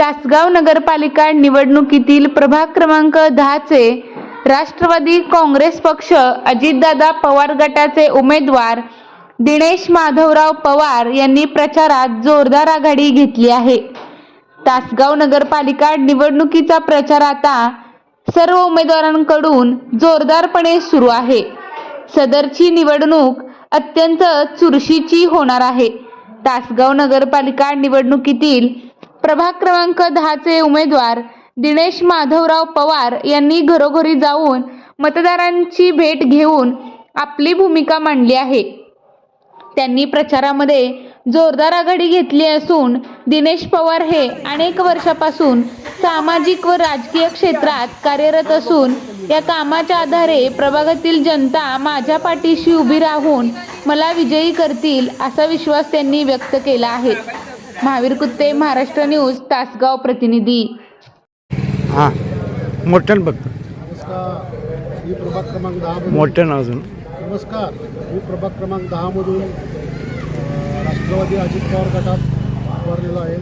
तासगाव नगरपालिका निवडणुकीतील प्रभाग क्रमांक दहाचे राष्ट्रवादी काँग्रेस पक्ष अजितदादा पवार गटाचे उमेदवार दिनेश माधवराव पवार यांनी प्रचारात जोरदार आघाडी घेतली आहे. तासगाव नगरपालिका निवडणुकीचा प्रचार आता सर्व उमेदवारांकडून जोरदारपणे सुरू आहे. सदरची निवडणूक अत्यंत चुरशीची होणार आहे. तासगाव नगरपालिका निवडणुकीतील प्रभाग क्रमांक दहाचे उमेदवार दिनेश माधवराव पवार यांनी घरोघरी जाऊन मतदारांची भेट घेऊन आपली भूमिका मांडली आहे. त्यांनी प्रचारामध्ये जोरदार आघाडी घेतली असून दिनेश पवार हे अनेक वर्षापासून सामाजिक व राजकीय क्षेत्रात कार्यरत असून या कामाच्या आधारे प्रभागातील जनता माझ्या पाठीशी उभी राहून मला विजयी करतील असा विश्वास त्यांनी व्यक्त केला आहे. महावीर कुत्ते महाराष्ट्र न्यूज तासगाव प्रतिनिधी. हां मोठ्यानं बघ. नमस्कार मी प्रभाग क्रमांक दहा मोठ्यानं अजून. नमस्कार मी प्रभाग क्रमांक दहामधून राष्ट्रवादी अजित पवार गटात उभारलेलो आहे.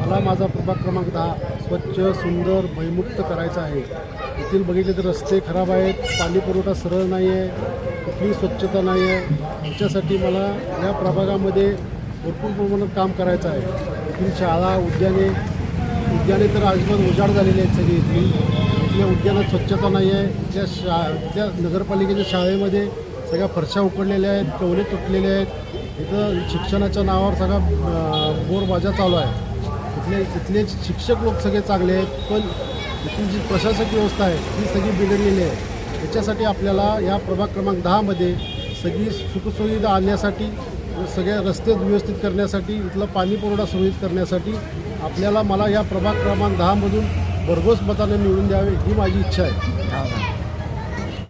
मला माझा प्रभाग क्रमांक दहा स्वच्छ सुंदर भयमुक्त करायचा आहे. येथील बघितले तर रस्ते खराब आहेत पाणी पुरवठा सरळ नाही आहे कुठलीही स्वच्छता नाही आहे याच्यासाठी मला या प्रभागामध्ये भरपूर प्रमाणात काम करायचं आहे. इथून शाळा उद्याने उद्याने तर अजिबात उजाड झालेली आहेत सगळी इथली. इथल्या उद्यानात स्वच्छता नाही आहे. त्या शा त्या नगरपालिकेच्या शाळेमध्ये सगळ्या फरशा उकडलेल्या आहेत कवले तुटलेले आहेत. इथं शिक्षणाच्या नावावर सगळा बोरबाजा चालू आहे. इथले इथले शिक्षक लोक सगळे चांगले आहेत पण इथली जी प्रशासकीय व्यवस्था आहे ती सगळी बिघडलेली आहे. याच्यासाठी आपल्याला या प्रभाग क्रमांक दहामध्ये सगळी सुखसुविधा आणण्यासाठी सगळे रस्ते व्यवस्थित करण्यासाठी इथलं पाणी पुरवठा सुरळीत करण्यासाठी आपल्याला मला या प्रभाग क्रमांक दहामधून भरघोस मताने निवडून द्यावे ही माझी इच्छा आहे.